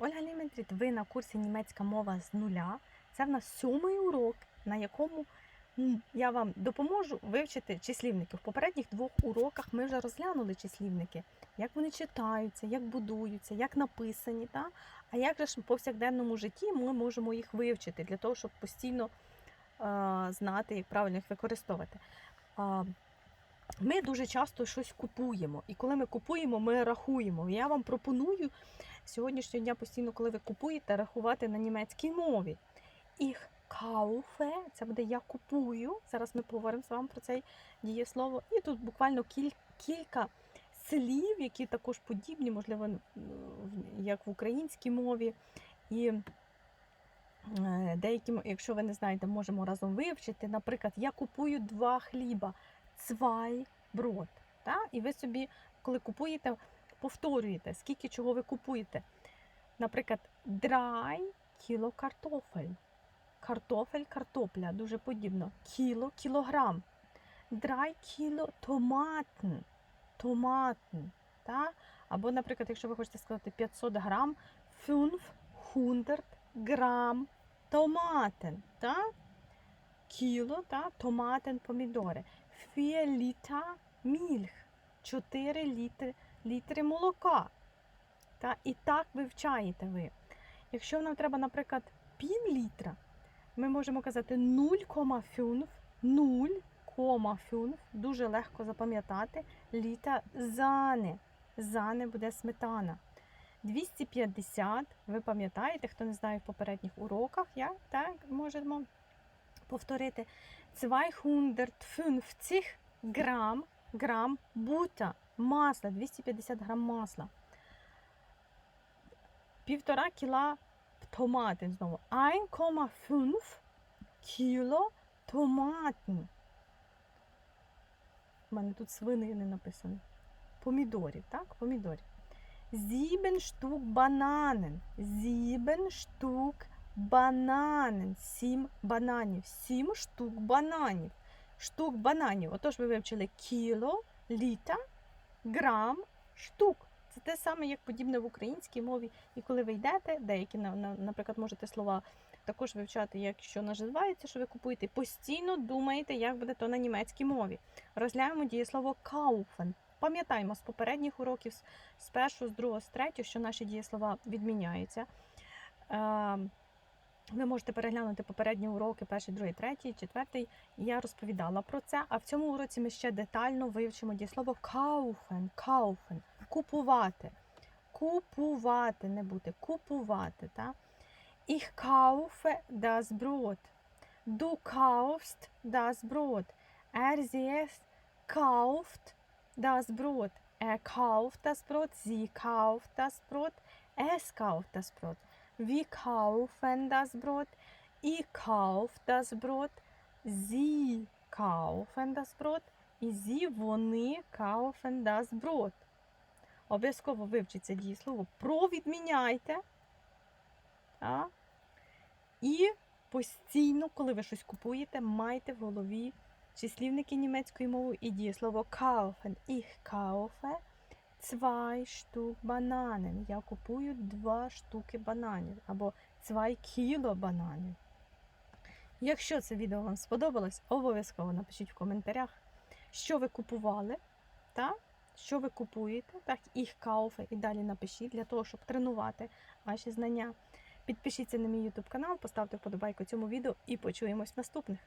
Ольга Ліментріт, ви на курсі німецька мова з нуля. Це в нас сьомий урок, на якому я вам допоможу вивчити числівники. В попередніх двох уроках ми вже розглянули числівники, як вони читаються, як будуються, як написані. Та? А як же ж в повсякденному житті ми можемо їх вивчити для того, щоб постійно знати, як правильно їх використовувати. Ми дуже часто щось купуємо, і коли ми купуємо, ми рахуємо. Я вам пропоную сьогоднішнього дня постійно, коли ви купуєте, рахувати на німецькій мові. Ich kaufe – це буде я купую. Зараз ми поговоримо з вами про це дієслово. І тут буквально кіль, кілька слів, які також подібні, можливо, як в українській мові. І е, деякі, якщо ви не знаєте, можемо разом вивчити. Наприклад, я купую два хліба, zwei брод. Та? І ви собі, коли купуєте, повторюєте, скільки чого ви купуєте. Наприклад, drei кіло картофель. Картофель, картопля, дуже подібно. Кіло, кілограм. Drei кіло томатн. Томатн. Та? Або, наприклад, якщо ви хочете сказати 500 грам, 500 грам томатен. Та? Кіло, та? томатен, помідори. 4 літра мільх. 4 літри, літри молока. Та? І так вивчаєте ви. Якщо нам треба, наприклад, пів літра, ми можемо казати 0,5, 0,5, дуже легко запам'ятати, літа зане. Зане буде сметана. 250, ви пам'ятаєте, хто не знає в попередніх уроках, я так можемо повторити. 250 грам, грам бута, масла, 250 грам масла. Півтора кіла томати знову. 1,5 кіло томатів. У мене тут свини не написано. Помідорів, так? Помідорів. Сім штук бананен. Сім штук бананен. Сім бананів. Сім штук бананів. Штук бананів. Отож ви вивчили кіло, літа, грам, штук. Це те саме, як подібне в українській мові. І коли ви йдете, деякі, на- на- наприклад, можете слова також вивчати, як що називається, що ви купуєте, постійно думаєте, як буде то на німецькій мові. Розглянемо дієслово kaufen. Пам'ятаємо з попередніх уроків, з- з першого, з другого, з третього, що наші дієслова відміняються. Ви можете переглянути попередні уроки, перший, другий, третій, четвертий. Я розповідала про це. А в цьому уроці ми ще детально вивчимо дієслово kaufen, kaufen, купувати. Купувати, не бути, купувати. Та? Ich kaufe das Brot. Du kaufst das Brot. Er sie kauft das Brot. Er kauft das Brot. Sie kauft das Brot. Es kauft das Brot. Wir kaufen das Brot. Ich kauf das Brot. Sie kaufen das Brot. І зі вони kaufen das Brot. Обов'язково вивчиться дієслово. Провідміняйте. І постійно, коли ви щось купуєте, майте в голові числівники німецької мови і дієслово kaufen. Ich kaufe zwei Stück Bananen. Я купую два штуки бананів або zwei кіло бананів. Якщо це відео вам сподобалось, обов'язково напишіть в коментарях, що ви купували, та? що ви купуєте, так, ich kaufe, і далі напишіть для того, щоб тренувати ваші знання. Підпишіться на мій YouTube канал, поставте вподобайку цьому відео і почуємось в наступних.